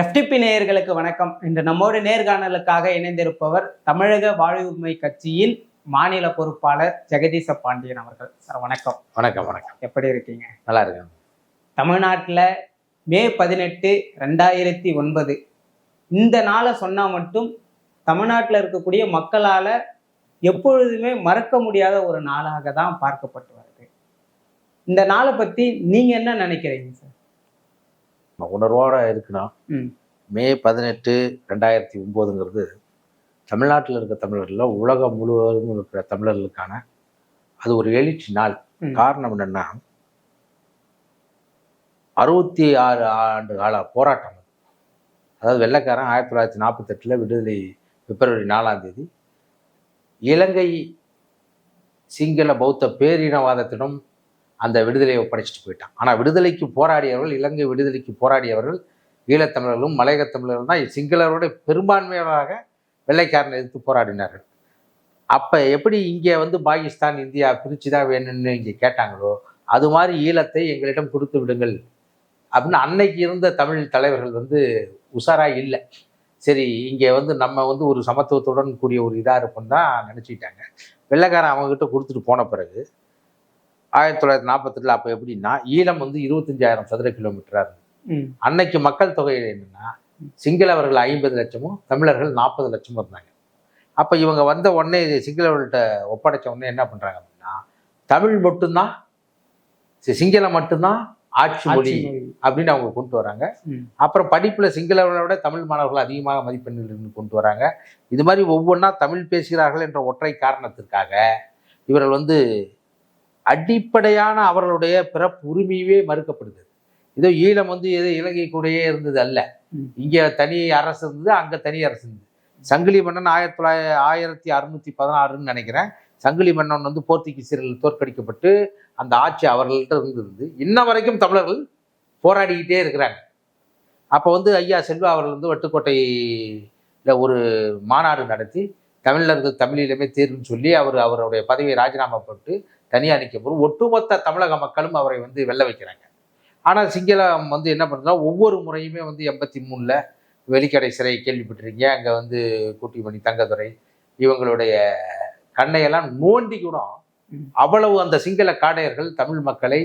FTP நேயர்களுக்கு வணக்கம். இன்று நம்மோடு நேர்காணலுக்காக இணைந்திருப்பவர் தமிழக வாழ்வுரிமை கட்சியின் மாநில பொறுப்பாளர் ஜெகதீச பாண்டியன் அவர்கள். சார் வணக்கம். வணக்கம் வணக்கம். எப்படி இருக்கீங்க? நல்லா இருக்கேன். தமிழ்நாட்டில் மே பதினெட்டு ரெண்டாயிரத்தி ஒன்பது. இந்த நாளை சொன்னால் மட்டும் தமிழ்நாட்டில் இருக்கக்கூடிய மக்களால் எப்பொழுதுமே மறக்க முடியாத ஒரு நாளாக தான் பார்க்கப்பட்டு வருது. இந்த நாளை பற்றி நீங்கள் என்ன நினைக்கிறீங்க சார்? உணர்வோட இருக்கணும் ம் பதினெட்டு ரெண்டாயிரத்தி ஒம்போதுங்கிறது தமிழ்நாட்டில் இருக்க தமிழர்கள் உலகம் முழுவதும் இருக்கிற தமிழர்களுக்கான அது ஒரு எழுச்சி நாள். காரணம் என்னன்னா அறுபத்தி ஆறு ஆண்டு கால போராட்டம் அது. அதாவது வெள்ளைக்காரன் ஆயிரத்தி தொள்ளாயிரத்தி நாற்பத்தெட்டில் விடுதலை பிப்ரவரி நாலாம் தேதி இலங்கை சிங்கள பௌத்த பேரினவாதத்திடம் அந்த விடுதலையை ஒப்படைச்சிட்டு போயிட்டான். ஆனால் விடுதலைக்கு போராடியவர்கள் இலங்கை விடுதலைக்கு போராடியவர்கள் ஈழத்தமிழர்களும் மலையகத் தமிழர்களும் தான் சிங்களரோட பெரும்பான்மையாக வெள்ளைக்காரனை எதிர்த்து போராடினார்கள். அப்போ எப்படி இங்கே வந்து பாகிஸ்தான் இந்தியா பிரித்து தான் வேணும்னு இங்கே கேட்டாங்களோ அது மாதிரி ஈழத்தை எங்களிடம் கொடுத்து விடுங்கள். அப்படின்னு அன்னைக்கு இருந்த தமிழ் தலைவர்கள் வந்து உஷாராக இல்லை. சரி இங்கே வந்து நம்ம வந்து ஒரு சமத்துவத்துடன் கூடிய ஒரு இதாக இருப்போம் தான் நினச்சிக்கிட்டாங்க. வெள்ளைக்காரன் அவங்ககிட்ட கொடுத்துட்டு போன பிறகு ஆயிரத்தி தொள்ளாயிரத்தி நாற்பத்தெட்டில் அப்போ எப்படின்னா ஈழம் வந்து இருபத்தஞ்சாயிரம் சதுர கிலோமீட்டராக இருந்தது. அன்னைக்கு மக்கள் தொகை என்னன்னா சிங்களவர்கள் ஐம்பது லட்சமும் தமிழர்கள் நாற்பது லட்சமும் இருந்தாங்க. அப்போ இவங்க வந்த உடனே சிங்களவர்கள்ட்ட ஒப்படைச்ச உடனே என்ன பண்ணுறாங்க அப்படின்னா தமிழ் மட்டும்தான் சிங்களம் மட்டும்தான் ஆட்சி மொழி. அப்படின்னு அவங்க கொண்டு வராங்க. அப்புறம் படிப்பில் சிங்களவர்களை விட தமிழ் மாணவர்கள் அதிகமாக மதிப்பெண்கள் கொண்டு வராங்க. இது மாதிரி ஒவ்வொன்றா தமிழ் பேசுகிறார்கள் என்ற ஒற்றை காரணத்திற்காக இவர்கள் வந்து அடிப்படையான அவர்களுடைய பிறப்பு உரிமையவே மறுக்கப்படுது இதோ ஈழம் வந்து ஏதோ இலங்கை கூடயே இருந்தது அல்ல. இங்கே தனி அரசு இருந்தது அங்கே தனி அரசு இருந்தது. சங்கிலி மன்னன் ஆயிரத்தி தொள்ளாயிரத்தி ஆயிரத்தி அறுநூத்தி பதினாறுன்னு நினைக்கிறேன். சங்கிலி மன்னன் வந்து போர்த்துகீசியர்கள் தோற்கடிக்கப்பட்டு அந்த ஆட்சி அவர்கள்ட்ட இருந்திருந்து இன்ன வரைக்கும் தமிழர்கள் போராடிக்கிட்டே இருக்கிறாங்க. அப்போ வந்து ஐயா செல்வா அவர்கள் வந்து வட்டுக்கோட்டையில் ஒரு மாநாடு நடத்தி தமிழர்கள் தமிழிலுமே தேர்வுன்னு சொல்லி அவர் அவருடைய பதவியை ராஜினாமா போட்டு தனியாக நிற்க போது ஒட்டுமொத்த தமிழக மக்களும் அவரை வந்து வெல்ல வைக்கிறாங்க. ஆனால் சிங்களம் வந்து என்ன பண்ணுறா ஒவ்வொரு முறையுமே வந்து எண்பத்தி மூணில் வெளிக்கடை சிறை கேள்விப்பட்டிருக்கீங்க. அங்கே வந்து குட்டிமணி தங்கதுரை இவங்களுடைய கண்ணையெல்லாம் நோண்டி கூட. அவ்வளவு அந்த சிங்கள காடையர்கள் தமிழ் மக்களை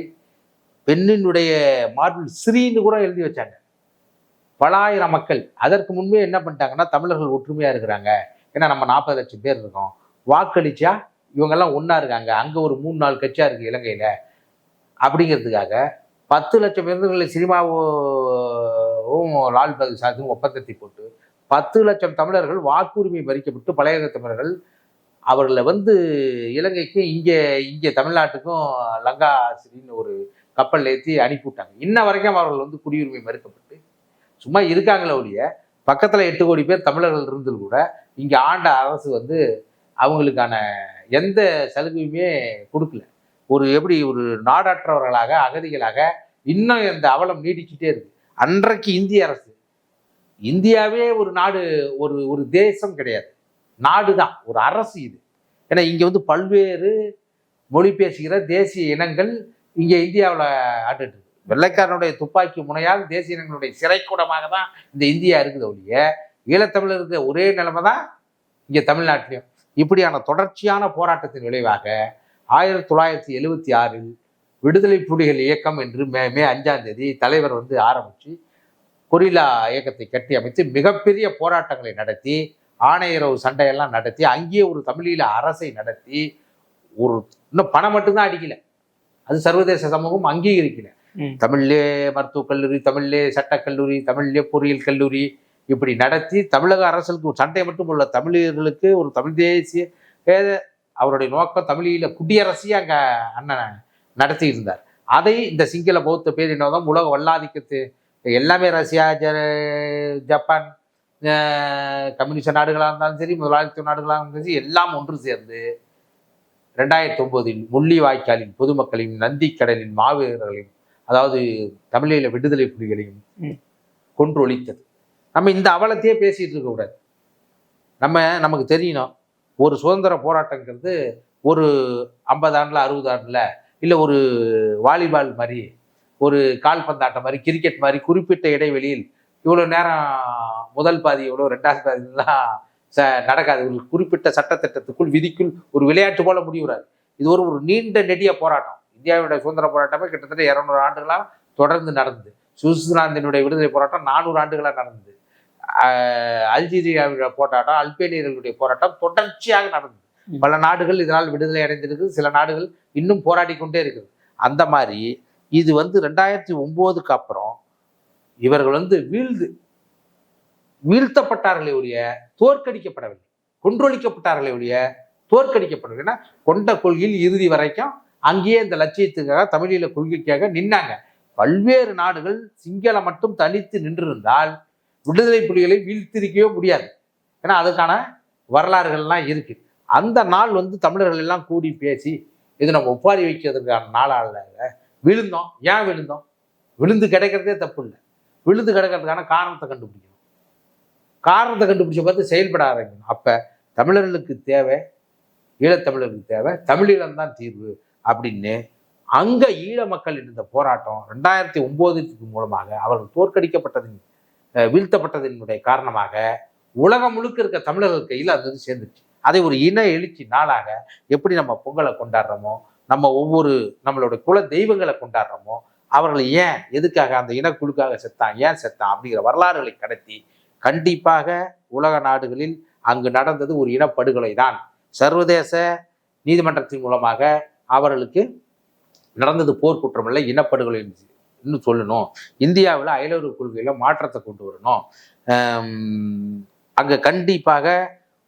பெண்ணினுடைய மார்பிள் ஸ்ரீன்னு கூட எழுதி வச்சாங்க. பல ஆயிரம் மக்கள். அதற்கு முன்பே என்ன பண்ணிட்டாங்கன்னா தமிழர்கள் ஒற்றுமையா இருக்கிறாங்க. ஏன்னா நம்ம நாற்பது லட்சம் பேர் இருக்கோம். வாக்களிச்சா இவங்கெல்லாம் ஒன்றா இருக்காங்க. அங்கே ஒரு மூணு நாலு கட்சியாக இருக்குது இலங்கையில். அப்படிங்கிறதுக்காக பத்து லட்சம் பேருந்துகளில் சினிமாவும் லால் பகதூர் சாஸ்திரியும் ஒப்பந்தத்தை போட்டு பத்து லட்சம் தமிழர்கள் வாக்குரிமை பறிக்கப்பட்டு பழைய தமிழர்கள் அவர்களை வந்து இலங்கைக்கும் இங்கே இங்கே தமிழ்நாட்டுக்கும் லங்கா சிறின்னு ஒரு கப்பல் ஏற்றி அனுப்பிவிட்டாங்க இன்ன வரைக்கும் அவர்கள் வந்து குடியுரிமை மறுக்கப்பட்டு சும்மா இருக்காங்களே ஒழிய பக்கத்தில் எட்டு கோடி பேர் தமிழர்கள் இருந்தது கூட இங்கே ஆண்ட அரசு வந்து அவங்களுக்கான எந்த சலுகையுமே கொடுக்கல. ஒரு எப்படி ஒரு நாடற்றவர்களாக அகதிகளாக இன்னும் இந்த அவலம் நீடிச்சுட்டே இருக்கு. அன்றைக்கு இந்திய அரசு இந்தியாவே ஒரு நாடு ஒரு ஒரு தேசம் கிடையாது. நாடு தான் ஒரு அரசு இது. ஏன்னா இங்கே வந்து பல்வேறு மொழி பேசுகிற தேசிய இனங்கள் இங்கே இந்தியாவில் ஆண்டுட்டு இருக்கு. வெள்ளைக்காரனுடைய துப்பாக்கி முனையால் தேசிய இனங்களுடைய சிறைக்கூடமாக தான் இந்த இந்தியா இருக்குது ஒழிய ஈழத்தமிழர் இருக்கிற ஒரே நிலைமை தான் இங்கே தமிழ்நாட்டிலையும். இப்படியான தொடர்ச்சியான போராட்டத்தின் விளைவாக ஆயிரத்தி தொள்ளாயிரத்தி எழுவத்தி ஆறில் விடுதலை புலிகள் இயக்கம் என்று மே மே அஞ்சாம் தேதி தலைவர் வந்து ஆரம்பித்து கொரில்லா இயக்கத்தை கட்டி அமைத்து மிகப்பெரிய போராட்டங்களை நடத்தி ஆணையரவு சண்டையெல்லாம் நடத்தி அங்கேயே ஒரு தமிழீழ அரசை நடத்தி ஒரு இன்னும் பணம் மட்டும்தான் அடிக்கல. அது சர்வதேச சமூகம் அங்கீகரிக்கல. தமிழ்லே மருத்துவக் கல்லூரி தமிழ்லே சட்டக்கல்லூரி தமிழ்லே பொறியியல் கல்லூரி இப்படி நடத்தி தமிழக அரசுக்கு ஒரு சண்டை மட்டும் உள்ள தமிழர்களுக்கு ஒரு தமிழ் தேசிய அவருடைய நோக்கம் தமிழீழ குடியரசையே அங்க அண்ணன் நடத்தி இருந்தார் அதை இந்த சிங்கள பௌத்த பேரினோதம் உலக வல்லாதிக்கத்து எல்லாமே ரஷ்யா ஜ- ஜப்பான் கம்யூனிஸ்ட் நாடுகளாக இருந்தாலும் சரி முதலாளித்துவ நாடுகளாக இருந்தாலும் சரி எல்லாம் ஒன்று சேர்ந்து ரெண்டாயிரத்தி ஒன்பதில் முள்ளிவாய்க்காலின் பொதுமக்களின் நந்திக்கடலின் மாவீரர்களையும் அதாவது தமிழீழ விடுதலை புலிகளையும் ம். கொன்றொழித்தது நம்ம இந்த அவலத்தையே பேசிகிட்டு இருக்கக்கூடாது நம்ம நமக்கு தெரியணும். ஒரு சுதந்திர போராட்டங்கிறது ஒரு ஐம்பது ஆண்டில் அறுபது ஆண்டில் இல்லை ஒரு வாலிபால் மாதிரி ஒரு கால்பந்தாட்டம் மாதிரி கிரிக்கெட் மாதிரி குறிப்பிட்ட இடைவெளியில் இவ்வளோ நேரம் முதல் பாதி எவ்வளோ ரெண்டாவது பாதிலாம் ச நடக்காது. ஒரு குறிப்பிட்ட சட்டத்திட்டத்துக்குள் விதிக்குள் ஒரு விளையாட்டு போல முடிவுறாது. இது ஒரு ஒரு நீண்ட நெடிய போராட்டம். இந்தியாவுடைய சுதந்திர போராட்டமே கிட்டத்தட்ட இரநூறு ஆண்டுகளாக தொடர்ந்து நடந்தது. சுவிட்சர்லாந்தினுடைய விடுதலை போராட்டம் நானூறு ஆண்டுகளாக நடந்தது. அல்ஜீரியாவுடைய போராட்டம் அல்பேனியர்களுடைய போராட்டம் தொடர்ச்சியாக நடந்தது. பல நாடுகள் இதனால் விடுதலை அடைந்திருக்கு சில நாடுகள் இன்னும் போராடி கொண்டே இருக்குது. அந்த மாதிரி இது வந்து ரெண்டாயிரத்தி ஒம்போதுக்கு அப்புறம் இவர்கள் வந்து வீழ்ந்து வீழ்த்தப்பட்டார்களே ஒழிய தோற்கடிக்கப்படவில்லை. கொன்றொழிக்கப்பட்டார்களே ஒழிய தோற்கடிக்கப்படவில்லை. ஏன்னா கொண்ட கொள்கையில் இறுதி வரைக்கும் அங்கேயே இந்த லட்சியத்துக்காக தமிழீழ கொள்கைக்காக நின்னாங்க. பல்வேறு நாடுகள் சிங்களம் மட்டும் தனித்து நின்றிருந்தால் விடுதலை புலிகளை வீழ்த்திருக்கவே முடியாது. ஏன்னா அதுக்கான வரலாறுகள்லாம் இருக்கு. அந்த நாள் வந்து தமிழர்கள் எல்லாம் கூடி பேசி இது நம்ம ஒப்பாரி வைக்கிறதுக்கான நாளாக விழுந்தோம். ஏன் விழுந்தோம்? விழுந்து கிடைக்கிறதே தப்பு இல்லை. விழுந்து கிடக்கிறதுக்கான காரணத்தை கண்டுபிடிக்கணும். காரணத்தை கண்டுபிடிச்ச பார்த்து செயல்பட ஆரம்பிக்கணும். அப்போ தமிழர்களுக்கு தேவை ஈழத்தமிழர்களுக்கு தேவை தமிழீழம்தான் தீர்வு அப்படின்னு அங்க ஈழ மக்கள் இருந்த போராட்டம் ரெண்டாயிரத்தி ஒன்பதுக்கு மூலமாக அவர்கள் தோற்கடிக்கப்பட்டதின் வீழ்த்தப்பட்டதனுடைய வீழ்த்தப்பட்டதினுடைய காரணமாக உலகம் முழுக்க இருக்க தமிழர்கள் கையில் அது வந்து சேர்ந்துச்சு அதை ஒரு இன எழுச்சி நாளாக எப்படி நம்ம பொங்கலை கொண்டாடுறோமோ நம்ம ஒவ்வொரு நம்மளுடைய குல தெய்வங்களை கொண்டாடுறோமோ அவர்கள் ஏன் எதுக்காக அந்த இனக்குழுக்காக செத்தான் ஏன் செத்தான் அப்படிங்கிற வரலாறுகளை கடத்தி கண்டிப்பாக உலக நாடுகளில் அங்கு நடந்தது ஒரு இனப்படுகொலை தான் சர்வதேச நீதிமன்றத்தின் மூலமாக அவர்களுக்கு நடந்தது போர்க்குற்றம் இல்லை இனப்படுகொலை இன்னும் சொல்லணும். இந்தியாவில் அயலுறவு கொள்கையில் மாற்றத்தை கொண்டு வரணும். அங்கே கண்டிப்பாக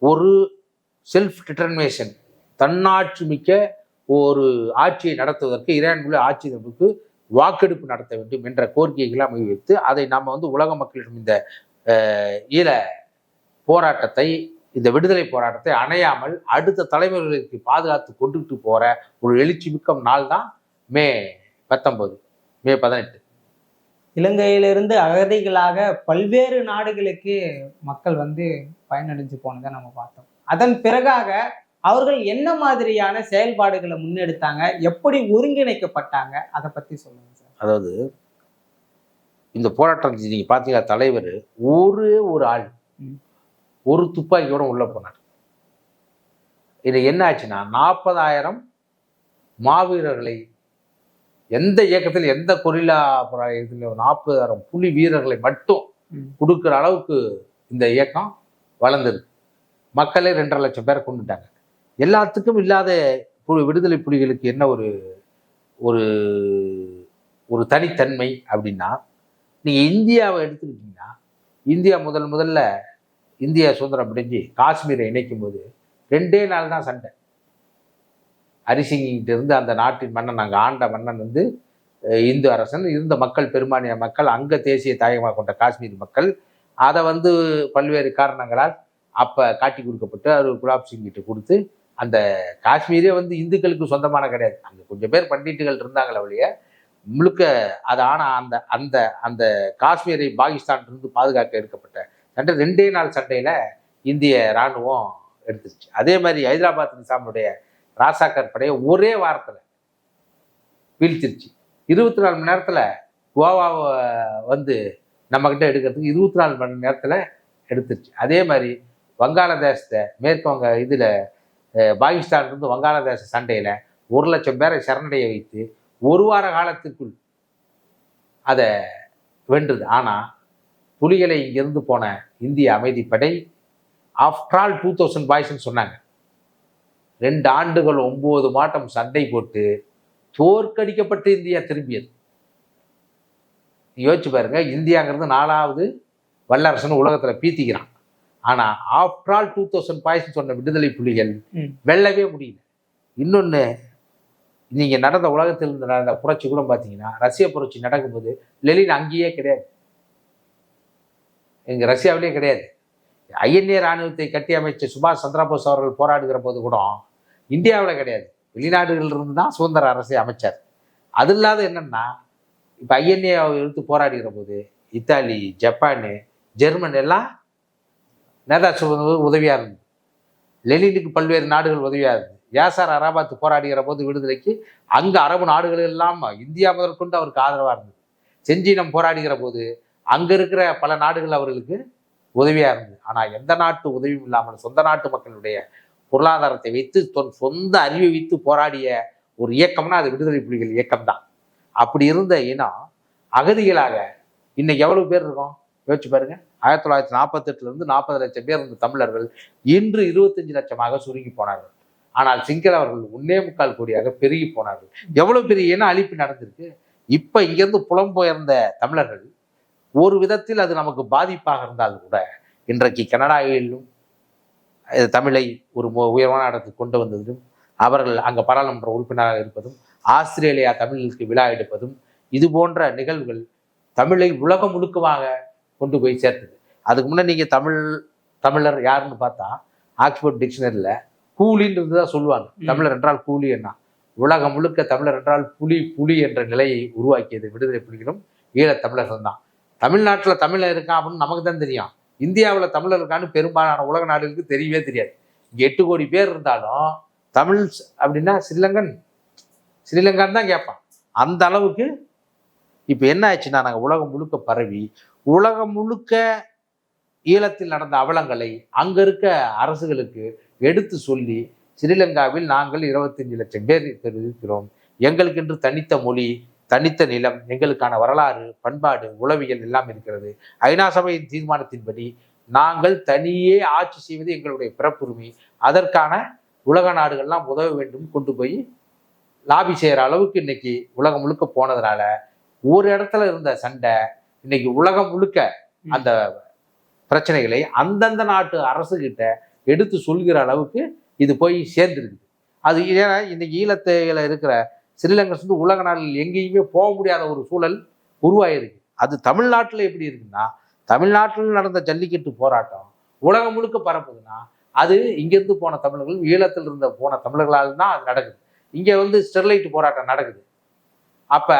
ஒரு செல்ஃப் டிட்டர்மினேஷன் தன்னாட்சி மிக்க ஒரு ஆட்சியை நடத்துவதற்கு ஈரான் ஆட்சி அமைப்புக்கு வாக்கெடுப்பு நடத்த வேண்டும் என்ற கோரிக்கைகளை வைத்து அதை நாம் வந்து உலக மக்களிடம் இந்த ஈழ போராட்டத்தை இந்த விடுதலை போராட்டத்தை அணையாமல் அடுத்த தலைமுறைகளுக்கு பாதுகாத்து கொண்டுட்டு போகிற ஒரு எழுச்சி மிக்க நாள் தான் மே பத்தொன்பது மே பதினெட்டு. இலங்கையிலிருந்து அகதிகளாக பல்வேறு நாடுகளுக்கு மக்கள் வந்து பயனடைஞ்சு போனதை நம்ம பார்த்தோம். அதன் பிறகாக அவர்கள் என்ன மாதிரியான செயல்பாடுகளை முன்னெடுத்தாங்க எப்படி ஒருங்கிணைக்கப்பட்டாங்க அதை பத்தி சொல்லுங்க சார். அதாவது இந்த போராட்டத்தில் நீங்க பார்த்தீங்கன்னா தலைவர் ஒரே ஒரு ஆள். ஒரு துப்பாக்கியோட உள்ள போனார். இது என்ன ஆச்சுன்னா நாற்பதாயிரம் மாவீரர்களை எந்த இயக்கத்தில் எந்த கொரில்லா இதில் நாற்பதாயிரம் புலி வீரர்களை மட்டும். கொடுக்குற அளவுக்கு இந்த இயக்கம் வளர்ந்தது. மக்களே ரெண்டரை லட்சம் பேரை கொண்டுட்டாங்க. எல்லாத்துக்கும் இல்லாத பு- விடுதலை புலிகளுக்கு என்ன ஒரு ஒரு ஒரு தனித்தன்மை அப்படின்னா நீங்க இந்தியாவை எடுத்துக்கிட்டீங்கன்னா இந்தியா முதல் முதல்ல இந்தியா சுதந்திரம் அடைஞ்சு காஷ்மீரை இணைக்கும் போது ரெண்டே நாள் தான் சண்டை. அரிசிங்கிட்டிருந்து அந்த நாட்டின் மன்னன் அங்கே ஆண்ட மன்னன் வந்து இந்து அரசன். இருந்த மக்கள் பெரும்பான்மைய மக்கள் அங்க தேசிய தாயகமாக கொண்ட காஷ்மீர் மக்கள். அதை வந்து பல்வேறு காரணங்களால் அப்போ காட்டி கொடுக்கப்பட்டு அவர் குலாப் சிங் கிட்ட கொடுத்து அந்த காஷ்மீரே வந்து இந்துக்களுக்கு சொந்தமான கிடையாது. அங்கே கொஞ்சம் பேர் பண்டிட்டுகள் இருந்தாங்களே ஒழிய முழுக்க அது ஆனால் அந்த அந்த அந்த காஷ்மீரை பாகிஸ்தான் இருந்து பாதுகாக்க எடுக்கப்பட்ட சண்டை. ரெண்டே நாள் சண்டையில் இந்திய ராணுவம் எடுத்துருச்சு. அதே மாதிரி ஹைதராபாத் நிசாமுடைய ராசாக்கர் படையை ஒரே வாரத்தில் வீழ்த்திருச்சு. இருபத்தி நாலு மணி நேரத்தில் கோவாவை வந்து நம்மக்கிட்ட எடுக்கிறதுக்கு இருபத்தி நாலு மணி நேரத்தில் எடுத்துருச்சு. அதே மாதிரி வங்காளதேசத்தை மேற்கு வங்க இதுல வங்காளதேச சண்டையில் ஒரு லட்சம் பேரை சரணடைய வைத்து ஒரு வார காலத்துக்குள் அதை வென்றுது. ஆனால் புலிகளை இங்கிருந்து போன இந்திய அமைதிப்படை ஆஃப்டர் ஆல் டூ தௌசண்ட் பாய்ஸ்ன்னு சொன்னாங்க. ரெண்டு ஆண்டுகள் ஒன்பது மாட்டம் சண்டை போட்டு தோற்கடிக்கப்பட்டு இந்தியா திரும்பியது. யோசிச்சு பாருங்க இந்தியாங்கிறது நாலாவது வல்லரசுன்னு உலகத்துல பீத்திக்கிறான். ஆனா after all two thousand boys சொன்ன விடுதலை புலிகள். வெல்லவே முடியல. இன்னொன்னு நீங்க நடந்த உலகத்தில் இருந்து நடந்த புரட்சி கூட பார்த்தீங்கன்னா ரஷ்ய புரட்சி நடக்கும்போது லெலின் அங்கேயே கிடையாது. எங்க ரஷ்யாவிலே கிடையாது. ஐஎன்ஏ ராணுவத்தை கட்டி அமைச்ச சுபாஷ் சந்திரபோஸ் அவர்கள் போராடுகிற போது கூட இந்தியாவில் கிடையாது. வெளிநாடுகளில் இருந்து தான் சுதந்திர அரசை அமைச்சார். அது இல்லாத என்னன்னா இப்போ ஐஎன்ஏ எடுத்து போராடுகிற போது இத்தாலி ஜப்பானு ஜெர்மன் எல்லாம் நேதாஜி உதவியாக இருந்தது. லெனினுக்கு பல்வேறு நாடுகள் உதவியாக இருந்தது. யாசார் அராபாத் போராடுகிற போது விடுதலைக்கு அங்கே அரபு நாடுகள் எல்லாம் இந்தியா முதற்கொண்டு அவருக்கு ஆதரவாக இருந்தது. செஞ்சீனம் போராடுகிற போது அங்கே இருக்கிற பல நாடுகள் அவர்களுக்கு உதவியாக இருந்தது. ஆனால் எந்த நாட்டு உதவியும் இல்லாமல் சொந்த நாட்டு மக்களுடைய பொருளாதாரத்தை வைத்து தொன் சொந்த அறிவை வைத்து போராடிய ஒரு இயக்கம்னா அது விடுதலை புலிகள் இயக்கம் தான் அப்படி இருந்த இனம் அகதிகளாக இன்னைக்கு எவ்வளவு பேர் இருக்கோம்? யோசிச்சு பாருங்க. ஆயிரத்தி தொள்ளாயிரத்தி நாற்பத்தெட்டுல இருந்து நாற்பது லட்சம் பேர் இருந்த தமிழர்கள் இன்று இருபத்தஞ்சு லட்சமாக சுருங்கி போனார்கள். ஆனால் சிங்களவர்கள் ஒன்னே முக்கால் கோடியாக பெருகி போனார்கள். எவ்வளவு பெரிய இன அழிப்பு நடந்திருக்கு? இப்ப இங்கிருந்து புலம்பெயர்ந்த தமிழர்கள் ஒரு விதத்தில் அது நமக்கு பாதிப்பாக இருந்தால் கூட இன்றைக்கு கனடாவிலும் தமிழை ஒரு உயர்வான இடத்துக்கு கொண்டு வந்ததும் அவர்கள் அங்க பாராளுமன்ற உறுப்பினராக இருப்பதும் ஆஸ்திரேலியா தமிழுக்கு விழா எடுப்பதும் இது போன்ற நிகழ்வுகள் தமிழை உலகம் முழுக்கமாக கொண்டு போய் சேர்த்தது. அதுக்கு முன்னே நீங்க தமிழ் தமிழர் யாருன்னு பார்த்தா ஆக்ஸ்போர்ட் டிக்ஷனரியில் கூலின்றது தான் சொல்லுவாங்க. தமிழர் என்றால் கூலி என்ன? உலகம் முழுக்க தமிழர் என்றால் புலி புலி என்ற நிலையை உருவாக்கியது விடுதலை புலிகளும் ஈழத் தமிழர்கள் தான். தமிழ்நாட்டில் தமிழர் இருக்கான் அப்படின்னு நமக்கு தான் தெரியும். இந்தியாவில் தமிழர் இருக்கான்னு பெரும்பாலான உலக நாடுகளுக்கு தெரியவே தெரியாது. இங்கே எட்டு கோடி பேர் இருந்தாலும் தமிழ் அப்படின்னா ஸ்ரீலங்கன். ஸ்ரீலங்கான்னு தான் கேட்பான். அந்த அளவுக்கு இப்போ என்ன ஆச்சுன்னா நாங்கள் உலகம் முழுக்க பரவி உலகம் முழுக்க ஈழத்தில் நடந்த அவலங்களை அங்கே இருக்க அரசுகளுக்கு எடுத்து சொல்லி ஸ்ரீலங்காவில் நாங்கள் இருபத்தஞ்சு லட்சம் பேர் பேர் இருக்கிறோம் எங்களுக்கென்று தனித்த மொழி தனித்த நிலம் எங்களுக்கான வரலாறு பண்பாடு உளவியல் எல்லாம் இருக்கிறது. ஐநா சபையின் தீர்மானத்தின்படி நாங்கள் தனியே ஆட்சி செய்வது எங்களுடைய பிறப்புரிமை. அதற்கான உலக நாடுகள்லாம் உதவ வேண்டும் கொண்டு போய் லாபி செய்கிற அளவுக்கு இன்னைக்கு உலகம் முழுக்க போனதுனால ஒரு இடத்துல இருந்த சண்டை இன்னைக்கு உலகம் முழுக்க அந்த பிரச்சனைகளை அந்தந்த நாட்டு அரசுகிட்ட எடுத்து சொல்கிற அளவுக்கு இது போய் சேர்ந்துருக்குது. அது ஏன்னா இன்னைக்கு ஈழத்தையில் இருக்கிற ஸ்ரீலங்கா வந்து உலக நாடுகள் எங்கேயுமே போக முடியாத ஒரு சூழல் உருவாயிருக்கு. அது தமிழ்நாட்டில் எப்படி இருக்குன்னா தமிழ்நாட்டில் நடந்த ஜல்லிக்கட்டு போராட்டம் உலகம் முழுக்க பரப்புதுன்னா அது இங்கேருந்து போன தமிழர்கள் ஈழத்தில் இருந்த போன தமிழர்களால் தான் அது நடக்குது. இங்கே வந்து ஸ்டெர்லைட் போராட்டம் நடக்குது. அப்போ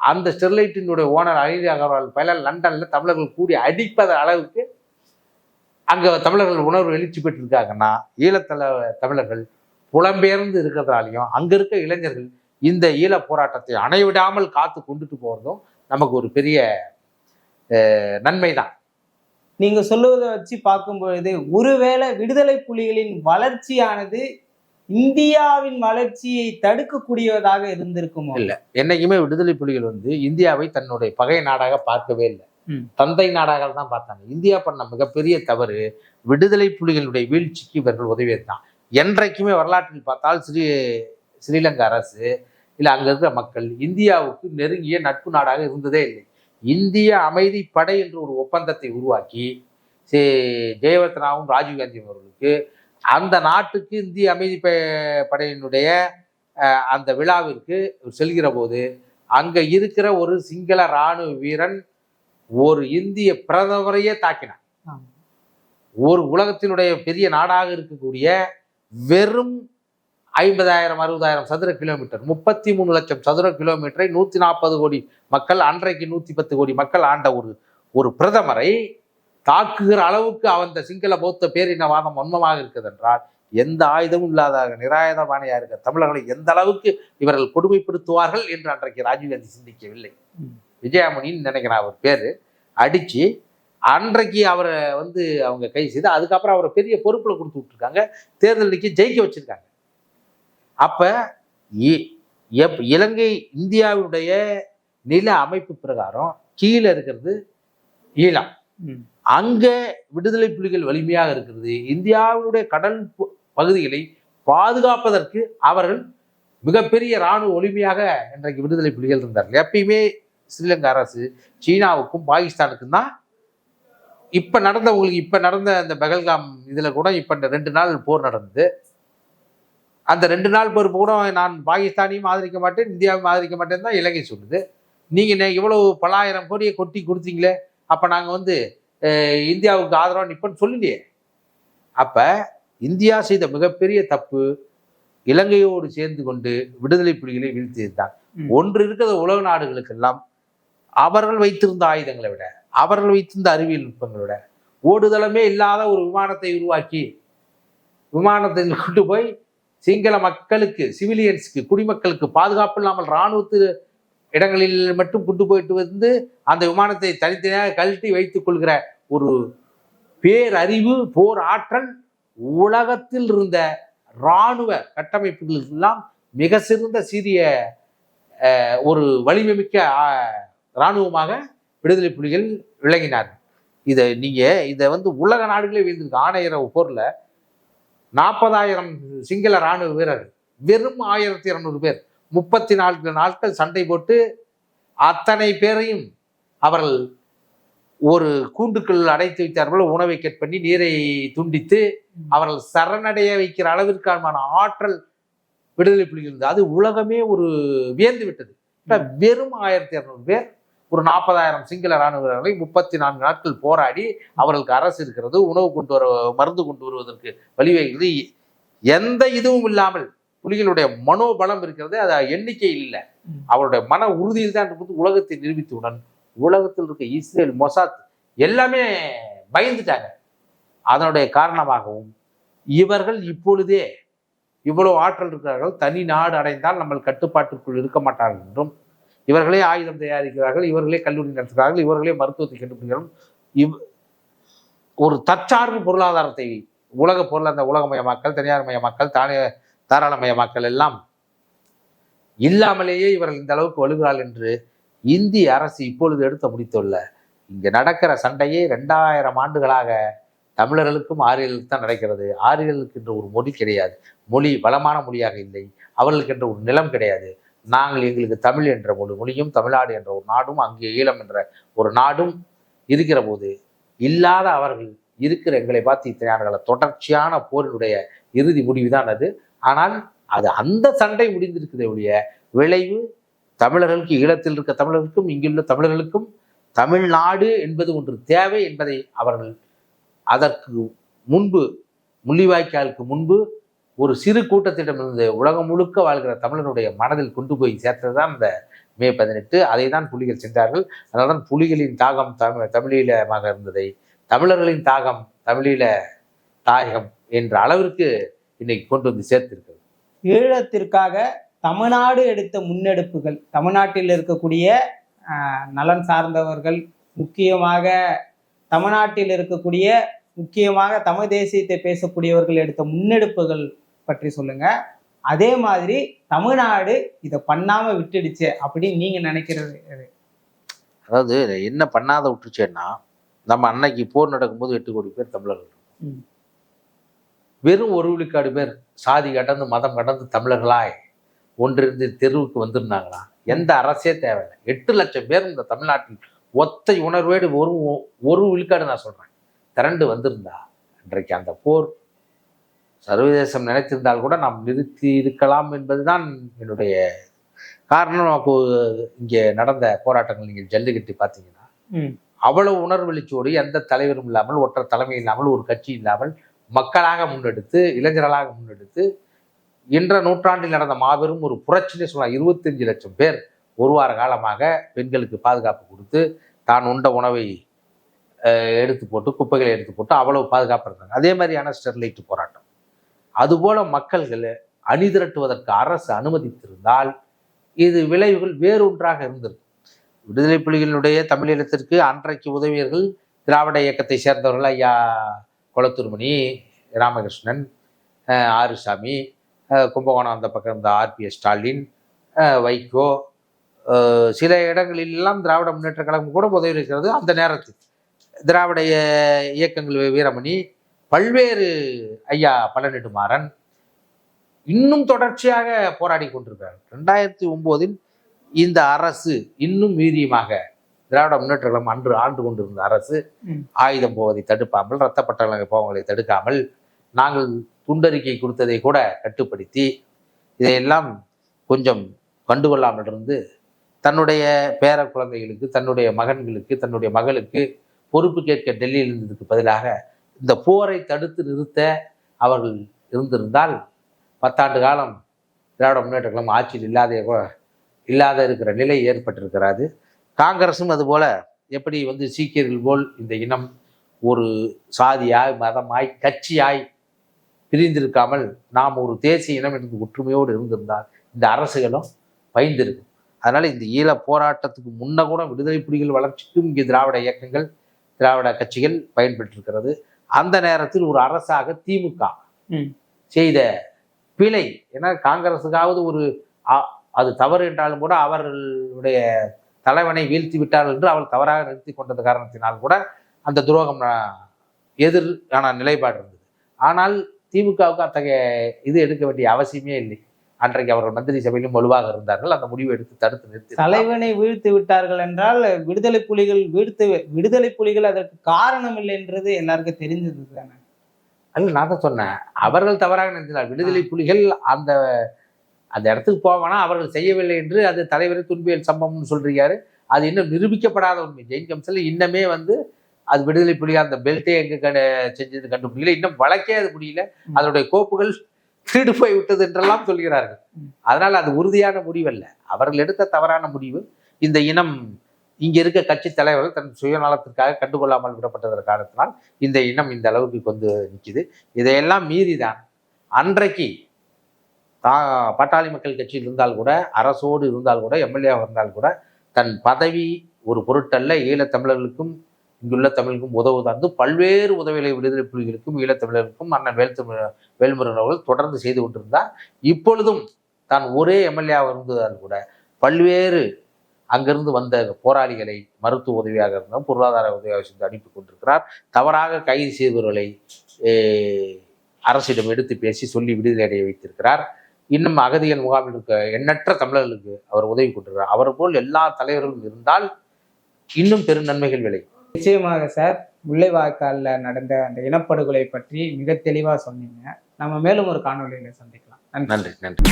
அந்த ஸ்டெர்லைட்டினுடைய ஓனர் அனிதி அகர்வால் பல லண்டனில் தமிழர்கள் கூடி அடிப்பத அளவுக்கு அங்கே தமிழர்கள் உணர்வு எழுச்சி பெற்றிருக்காங்கன்னா ஈழத்தில் தமிழர்கள் புலம்பெயர்ந்து இருக்கிறதுனாலையும் அங்கே இருக்க இளைஞர்கள் இந்த ஈழ போராட்டத்தை அணைவிடாமல் காத்து கொண்டுட்டு போறதும் நமக்கு ஒரு பெரிய நன்மை தான் நீங்க சொல்லுவதை வச்சு பார்க்கும் பொழுது ஒருவேளை விடுதலை புலிகளின் வளர்ச்சியானது இந்தியாவின் வளர்ச்சியை தடுக்கக்கூடியதாக இருந்திருக்குமோ? இல்ல. என்னைக்குமே விடுதலை புலிகள் வந்து இந்தியாவை தன்னுடைய பகை நாடாக பார்க்கவே இல்லை. தந்தை நாடாக தான் பார்த்தாங்க. இந்தியா பண்ண மிகப்பெரிய தவறு விடுதலை புலிகளுடைய வீழ்ச்சிக்கு இவர்கள் உதவியது தான் என்றைக்குமே வரலாற்றில் பார்த்தால் ஸ்ரீ ஸ்ரீலங்கா அரசு இல்லை அங்க இருக்கிற மக்கள் இந்தியாவுக்கு நெருங்கிய நட்பு நாடாக இருந்ததே இல்லை இந்திய அமைதி படை என்ற ஒரு ஒப்பந்தத்தை உருவாக்கி சே- ஜெயவர்த்தனாவும் ராஜீவ்காந்தியும் அவர்களுக்கு அந்த நாட்டுக்கு இந்திய அமைதி படையினுடைய அந்த விழாவிற்கு செல்கிற போது அங்க இருக்கிற ஒரு சிங்கள இராணுவ வீரன் ஒரு இந்திய பிரதமரையே தாக்கினான். ஒரு உலகத்தினுடைய பெரிய நாடாக இருக்கக்கூடிய வெறும் ஐம்பதாயிரம் அறுபதாயிரம் சதுர கிலோமீட்டர். முப்பத்தி மூணு லட்சம் சதுர கிலோமீட்டரை நூத்தி நாற்பது கோடி மக்கள் அன்றைக்கு நூத்தி பத்து கோடி மக்கள் ஆண்ட ஒரு ஒரு பிரதமரை தாக்குகிற அளவுக்கு அந்த சிங்கள பௌத்த பேரினவாதம் வன்மமாக இருக்குது என்றால் எந்த ஆயுதமும் இல்லாத நிராயுதபாணியா இருக்க தமிழர்களை எந்த அளவுக்கு இவர்கள் கொடுமைப்படுத்துவார்கள் என்று அன்றைக்கு ராஜீவ்காந்தி சிந்திக்கவில்லை. விஜயாமணின்னு நினைக்கிறேன் அவர் பேரு. அடிச்சு அன்றைக்கு அவரை வந்து அவங்க கை செய்து அதுக்கப்புறம் அவரை பெரிய பொறுப்புல கொடுத்து விட்டுருக்காங்க. தேர்தல் நிக்க ஜெயிக்க வச்சிருக்காங்க. அப்ப இலங்கை இந்தியாவுடைய நில அமைப்பு பிரகாரம் கீழே இருக்கிறது ஈழம். அங்க விடுதலை புலிகள் வலிமையாக இருக்கிறது. இந்தியாவுடைய கடல் பகுதிகளை பாதுகாப்பதற்கு அவர்கள் மிகப்பெரிய இராணுவ ஒளிமையாக இன்றைக்கு விடுதலை புலிகள் இருந்தார்கள் எப்பயுமே ஸ்ரீலங்கா அரசு சீனாவுக்கும் பாகிஸ்தானுக்கும் தான் இப்ப நடந்தவங்களுக்கு இப்ப நடந்த அந்த பெகல்காம் இதுல கூட இப்ப இந்த ரெண்டு நாள் போர் நடந்தது. அந்த ரெண்டு நாள் போர் கூட நான் பாகிஸ்தானையும் ஆதரிக்க மாட்டேன் இந்தியாவையும் ஆதரிக்க மாட்டேன் தான் இலங்கை சொல்லுது. நீங்க நே- இவ்வளவு பலாயிரம் கோடியை கொட்டி கொடுத்தீங்களே அப்ப நாங்க வந்து இந்தியாவுக்கு ஆதரவா நிப்போன்னு சொல்லலையே அப்ப இந்தியா செய்த மிகப்பெரிய தப்பு இலங்கையோடு சேர்ந்து கொண்டு விடுதலை புலிகளை வீழ்த்தியது தான். ஒன்று இருக்கிற உலக நாடுகளுக்கெல்லாம் அவர்கள் வைத்திருந்த ஆயுதங்களை விட அவர்கள் வைத்திருந்த அறிவியல் நுட்பங்களை விட ஓடுதளமே இல்லாத ஒரு விமானத்தை உருவாக்கி விமானத்தில் கொண்டு போய் சிங்கள மக்களுக்கு சிவிலியன்ஸ்க்கு குடிமக்களுக்கு பாதுகாப்பு இல்லாமல் இராணுவத்து இடங்களில் மட்டும் கொண்டு போயிட்டு வந்து அந்த விமானத்தை தனித்தனியாக கழட்டி வைத்துக் கொள்கிற ஒரு பேரறிவு போர் ஆற்றல் உலகத்தில் இருந்த இராணுவ கட்டமைப்புகளெல்லாம் மிக சிறந்த சீரிய ஒரு வலிமை மிக்க இராணுவமாக விடுதலை புலிகள் விளங்கினார் இதை நீங்கள் இதை வந்து உலக நாடுகளே வீழ்ந்திருக்கு. ஆணையிற போரில் நாற்பதாயிரம் சிங்கள இராணுவ வீரர்கள் வெறும் ஆயிரத்தி இருநூறு பேர். முப்பத்தி நான்கு நாட்கள் சண்டை போட்டு அத்தனை பேரையும் அவர்கள் ஒரு கூண்டுக்குள் அடைத்து வைத்தார்கள் உணவை கட் பண்ணி நீரை துண்டித்து அவர்கள் சரணடைய வைக்கிற அளவிற்கான ஆற்றல் விடுதலை புலிகள் இருந்தது. அது உலகமே ஒரு வியந்து விட்டது. வெறும் ஆயிரத்தி இருநூறு பேர் ஒரு நாற்பதாயிரம் சிங்கள இராணுவ வீரர்களை முப்பத்தி நான்கு நாட்கள் போராடி அவர்களுக்கு அரசு இருக்கிறது உணவு கொண்டு வர மருந்து கொண்டு வருவதற்கு வழிவகைகிறது எந்த இதுவும் இல்லாமல் புலிகளுடைய மனோபலம் இருக்கிறது அது எண்ணிக்கை இல்லை. அவருடைய மன உறுதியில் தான் உலகத்தை நிரூபித்தவுடன் உலகத்தில் இருக்க இஸ்ரேல் மொசாத் எல்லாமே பயந்துட்டாங்க. அதனுடைய காரணமாகவும் இவர்கள் இப்பொழுதே இவ்வளவு ஆற்றல் இருக்கிறார்கள். தனி நாடு அடைந்தால் நம்ம கட்டுப்பாட்டுக்குள் இருக்க மாட்டார்கள் என்றும் இவர்களே ஆயுதம் தயாரிக்கிறார்கள் இவர்களே கல்லூரி நடத்துகிறார்கள் இவர்களே மருத்துவத்தை கண்டுபிடிக்கிறார்கள் இவ் ஒரு தற்சார்பு பொருளாதாரத்தை உலக பொருளாதார உலகமயமாக்கல் தனியார் மயமாக்கல் தானே தாராளமயமாக்கல் எல்லாம் இல்லாமலேயே இவர்கள் இந்த அளவுக்கு வலுகிறார்கள் என்று இந்திய அரசு இப்பொழுது எடுத்த முடித்துள்ள இங்க நடக்கிற சண்டையே ரெண்டாயிரம் ஆண்டுகளாக தமிழர்களுக்கும் ஆரியர்களுக்கு தான் நடக்கிறது. ஆரியர்களுக்கு என்ற ஒரு மொழி கிடையாது. மொழி வளமான மொழியாக இல்லை. அவர்களுக்கு என்ற ஒரு நிலம் கிடையாது. நாங்கள் எங்களுக்கு தமிழ் என்ற ஒரு மொழியும் தமிழ்நாடு என்ற ஒரு நாடும் அங்கே ஈழம் என்ற ஒரு நாடும் இருக்கிற போது இல்லாத அவர்கள் இருக்கிற எங்களை பார்த்து இத்தனை ஆண்டுகள தொடர்ச்சியான போரினுடைய இறுதி முடிவுதான் அது. ஆனால் அது அந்த சண்டை முடிந்திருக்குதே ஒழிய விளைவு தமிழர்களுக்கு ஈழத்தில் இருக்க தமிழர்களுக்கும் இங்குள்ள தமிழர்களுக்கும் தமிழ்நாடு என்பது ஒன்று தேவை என்பதை அவர்கள் அதற்கு முன்பு முள்ளிவாய்க்காலுக்கு முன்பு ஒரு சிறு கூட்டத்திடமிருந்து உலகம் முழுக்க வாழ்கிற தமிழனுடைய மனதில் கொண்டு போய் சேர்த்தது தான் இந்த மே பதினெட்டு. அதை தான் புலிகள் சென்றார்கள். அதனால்தான் புலிகளின் தாகம் தமிழ் தமிழீழமாக இருந்ததை தமிழர்களின் தாகம் தமிழீழ தாயகம் என்ற அளவிற்கு இன்னைக்கு கொண்டு வந்து சேர்த்திருக்கிறது. ஈழத்திற்காக தமிழ்நாடு எடுத்த முன்னெடுப்புகள் தமிழ்நாட்டில் இருக்கக்கூடிய நலன் சார்ந்தவர்கள் முக்கியமாக தமிழ்நாட்டில் இருக்கக்கூடிய முக்கியமாக தமிழ் தேசியத்தை பேசக்கூடியவர்கள் எடுத்த முன்னெடுப்புகள் பற்றி சொல்லுங்க. அதே மாதிரி தமிழ்நாடு இதை பண்ணாம விட்டுடுச்சு அப்படின்னு நீங்க நினைக்கிறது? அதாவது என்ன பண்ணாத விட்டுருச்சேன்னா நம்ம அன்னைக்கு போர் நடக்கும்போது எட்டு கோடி பேர் தமிழர்கள். வெறும் ஒரு விழுக்காடு பேர் சாதி கடந்து மதம் கடந்து தமிழர்களாய் ஒன்றிருந்து தெருவுக்கு வந்திருந்தாங்களா? எந்த அரசே தேவையில்லை. எட்டு லட்சம் பேர் இந்த தமிழ்நாட்டில் ஒத்தை உணர்வேடு ஒரு ஒரு விழுக்காடு நான் சொல்றேன். திரண்டு வந்திருந்தா இன்றைக்கு அந்த போர் சர்வதேசம் நினைத்திருந்தால் கூட நாம் நிறுத்தி இருக்கலாம் என்பதுதான் என்னுடைய காரணம். அப்போ இங்கே நடந்த போராட்டங்கள் நீங்கள் ஜல்லிக்கட்டு பார்த்தீங்கன்னா. அவ்வளவு உணர்வெளிச்சோடு எந்த தலைவரும் இல்லாமல் ஒற்றை தலைமை இல்லாமல் ஒரு கட்சி இல்லாமல் மக்களாக முன்னெடுத்து இளைஞர்களாக முன்னெடுத்து இன்ற நூற்றாண்டில் நடந்த மாபெரும் ஒரு புரட்சினே சொல்லலாம். இருபத்தஞ்சு லட்சம் பேர் ஒரு வார காலமாக பெண்களுக்கு பாதுகாப்பு கொடுத்து தான் உண்ட உணவை எடுத்து போட்டு குப்பைகளை எடுத்து போட்டு அவ்வளவு பாதுகாப்பு இருந்தாங்க. அதே மாதிரியான ஸ்டெர்லைட் போராட்டம். அதுபோல மக்கள்கள் அணிதிரட்டுவதற்கு அரசு அனுமதித்திருந்தால் இது விளைவுகள் வேறொன்றாக இருந்திருக்கும். விடுதலை புலிகளினுடைய தமிழீழத்திற்கு அன்றைக்கு உதவியர்கள் திராவிட இயக்கத்தை சேர்ந்தவர்கள் ஐயா கொளத்தூர்மணி ராமகிருஷ்ணன் ஆறுசாமி கும்பகோணம் அந்த பக்கம் இருந்த ஆர்பிஎஸ் ஸ்டாலின் வைகோ சில இடங்களிலெல்லாம் திராவிட முன்னேற்ற கழகம் கூட உதவி இருக்கிறது. அந்த நேரத்தில் திராவிட இயக்கங்கள் வீரமணி பல்வேறு ஐயா பழநெடுமாறன் இன்னும் தொடர்ச்சியாக போராடி கொண்டிருக்கிறார் ரெண்டாயிரத்தி ஒன்பதில் இந்த அரசு இன்னும் வீரியமாக திராவிட முன்னேற்ற கழகம் அன்று ஆண்டு கொண்டிருந்த அரசு. ஆயுதம் போவதை தடுப்பாமல் இரத்த பட்டங்களை போவங்களை தடுக்காமல் நாங்கள் துண்டறிக்கை கொடுத்ததை கூட கட்டுப்படுத்தி இதையெல்லாம் கொஞ்சம் கண்டுகொள்ளாமல் இருந்து தன்னுடைய பேர குழந்தைகளுக்கு தன்னுடைய மகன்களுக்கு தன்னுடைய மகளுக்கு பொறுப்பு கேட்க டெல்லியில் இருந்ததுக்கு பதிலாக இந்த போரை தடுத்து நிறுத்த அவர்கள் இருந்திருந்தால் பத்தாண்டு காலம் திராவிட முன்னேற்ற கழகம் ஆட்சியில் இல்லாத இல்லாத இருக்கிற நிலை ஏற்பட்டிருக்கிறாது. காங்கிரஸும் அதுபோல் எப்படி வந்து சீக்கியர்கள் போல் இந்த இனம் ஒரு சாதியாய் மதமாய் கட்சியாய் பிரிந்திருக்காமல் நாம் ஒரு தேசிய இனம் என்று ஒற்றுமையோடு இருந்திருந்தால் இந்த அரசுகளும் பயந்திருக்கும். அதனால் இந்த ஈழ போராட்டத்துக்கு முன்ன கூட விடுதலை புலிகள் வளர்ச்சிக்கும் இங்கே திராவிட இயக்கங்கள் திராவிட கட்சிகள் பயன்பெற்றிருக்கிறது. அந்த நேரத்தில் ஒரு அரசாக திமுக. செய்த பிழை. ஏன்னா காங்கிரஸுக்காவது ஒரு அது தவறு என்றாலும் கூட அவர்களுடைய தலைவனை வீழ்த்தி விட்டார்கள் என்று அவள் தவறாக நிறுத்தி கொண்டது காரணத்தினால் கூட அந்த துரோகம் எதிரான நிலைப்பாடு இருந்தது. ஆனால் திமுகவுக்கு அத்தகைய இது எடுக்க வேண்டிய அவசியமே இல்லை. அன்றைக்கு அவர்கள் மந்திரி சபையிலும் வலுவாக இருந்தார்கள். அந்த முடிவை எடுத்து தடுத்து நிறுத்தி தலைவனை வீழ்த்து விட்டார்கள் என்றால் விடுதலை புலிகள் வீழ்த்து விடுதலை புலிகள் அதற்கு காரணம் இல்லை என்றது எல்லாருக்கும் தெரிஞ்சது தானே? அல்ல நான் தான் சொன்னேன். அவர்கள் தவறாக நினைத்தார் விடுதலை புலிகள் அந்த அந்த இடத்துக்கு போவானா அவர்கள் செய்யவில்லை என்று அது தலைவரை துன்பியல் சம்பவம்னு சொல்றீங்க அது இன்னும் நிரூபிக்கப்படாத உண்மை. ஜெயின் கம்சல் இன்னமே வந்து அது விடுதலை புலிகள் அந்த பெல்ட்டே எங்க கண்டு செஞ்சது கண்டுபிடிக்கல. இன்னும் வழக்கே அது முடியல. அதனுடைய கோப்புகள் திருடு போய் விட்டது என்றெல்லாம் சொல்கிறார்கள். அதனால் அது உறுதியான முடிவல்ல. அவர்கள் எடுத்த தவறான முடிவு இந்த இனம் இங்கே இருக்க கட்சி தலைவர்கள் தன் சுயநலத்திற்காக கண்டுகொள்ளாமல் விடப்பட்டதன் காரணத்தினால் இந்த இனம் இந்த அளவுக்கு வந்து நிற்கிது. இதையெல்லாம் மீறிதான் அன்றைக்கு தா பாட்டாளி மக்கள் கட்சியில் இருந்தால் கூட அரசோடு இருந்தால் கூட எம்எல்ஏவாக இருந்தால் கூட தன் பதவி ஒரு பொருட்டல்ல ஈழத்தமிழர்களுக்கும் இங்குள்ள தமிழுக்கும் உதவுதார்ந்து பல்வேறு உதவிகளை விடுதலை புலிகளுக்கும் ஈழத்தமிழர்களுக்கும் அண்ணன் வேல்தமிழ் வேல்முருகன் அவர்கள் தொடர்ந்து செய்து கொண்டிருந்தார். இப்பொழுதும் தான் ஒரே எம்எல்ஏவாக இருந்ததால் கூட பல்வேறு அங்கிருந்து வந்த போராளிகளை மருத்துவ உதவியாக இருந்தால் பொருளாதார உதவியாக சென்று அனுப்பி கொண்டிருக்கிறார். தவறாக கைது செய்தவர்களை அரசிடம் எடுத்து பேசி சொல்லி விடுதலை அடைய வைத்திருக்கிறார். இன்னும் அகதிகள் முகாமில் இருக்க எண்ணற்ற தமிழர்களுக்கு அவர் உதவி கொண்டிருக்கிறார். அவர் போல் எல்லா தலைவர்களும் இருந்தால் இன்னும் பெரும் நன்மைகள் விளை நிச்சயமாக சார் முல்லைவாய்க்கால்ல நடந்த அந்த இனப்படுகொலை பற்றி மிக தெளிவாக சொன்னீங்க. நம்ம மேலும் ஒரு காணொலியில் சந்திக்கலாம். நன்றி. நன்றி நன்றி.